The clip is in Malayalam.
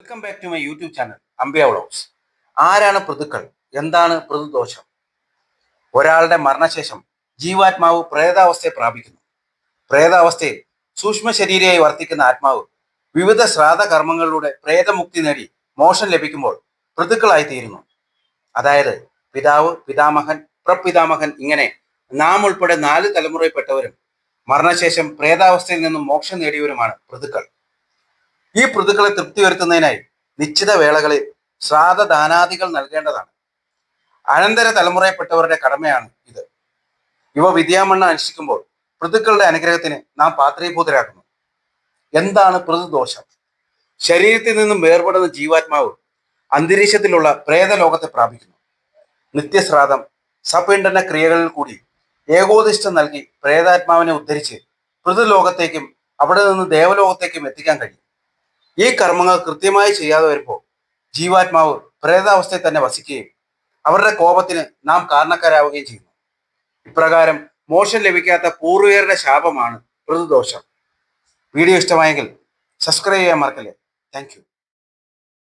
Welcome back to my YouTube channel Ambiya vlogs ആരാണ് പ്രതുക്കൾ എന്താണ് പ്രതുദോഷം ഒരാളുടെ മരണശേഷം ജീവാത്മാവ് പ്രേതാവസ്ഥയെ പ്രാപിക്കുന്നു. പ്രേതാവസ്ഥയിൽ സൂക്ഷ്മ ശരീരയായി വർത്തിക്കുന്ന ആത്മാവ് വിവിധ ശ്രാദ്ധ കർമ്മങ്ങളിലൂടെ പ്രേതമുക്തി നേടി മോക്ഷം ലഭിക്കുമ്പോൾ പ്രതുക്കളായി തീരുന്നു അതായത് പിതാവ് പിതാമഹൻ പ്രപിതാമഹൻ ഇങ്ങനെ നാം ഉൾപ്പെടെ നാല് തലമുറയിൽപ്പെട്ടവരും മരണശേഷം പ്രേതാവസ്ഥയിൽ നിന്നും മോക്ഷം നേടിയവരുമാണ് പൃഥുക്കൾ. ഈ പ്രതികളെ തൃപ്തി വരുത്തുന്നതിനായി നിശ്ചിത വേളകളിൽ ശ്രാദ്ധ ദാനാദികൾ നൽകേണ്ടതാണ്. അനന്തര തലമുറയിൽപ്പെട്ടവരുടെ കടമയാണ് ഇത്. ഇവ വിദ്യാമണ്ണ അനുഷ്ഠിക്കുമ്പോൾ പ്രതുക്കളുടെ അനുഗ്രഹത്തിന് നാം പാത്രീഭൂതരാക്കുന്നു എന്താണ് പ്രതിദോഷം ശരീരത്തിൽ നിന്നും വേർപെടുന്ന ജീവാത്മാവ് അന്തരീക്ഷത്തിലുള്ള പ്രേതലോകത്തെ പ്രാപിക്കുന്നു. നിത്യശ്രാദ്ധം സപിണ്ഡന ക്രിയകളിൽ കൂടി ഏകോദിഷ്ടം നൽകി പ്രേതാത്മാവിനെ ഉദ്ധരിച്ച് പൃഥുലോകത്തേക്കും അവിടെ നിന്ന് ദേവലോകത്തേക്കും എത്തിക്കാൻ കഴിയും. ഈ കർമ്മങ്ങൾ കൃത്യമായി ചെയ്യാതെ വരുമ്പോൾ ജീവാത്മാവ് പ്രേതാവസ്ഥയിൽ തന്നെ വസിക്കുകയും അവരുടെ കോപത്തിന് നാം കാരണക്കാരാവുകയും ചെയ്യുന്നു. ഇപ്രകാരം മോശം ലഭിക്കാത്ത പൂർവികരുടെ ശാപമാണ് ഋതുദോഷം. വീഡിയോ ഇഷ്ടമായെങ്കിൽ സബ്സ്ക്രൈബ് ചെയ്യാൻ മറക്കല്ലേ. താങ്ക്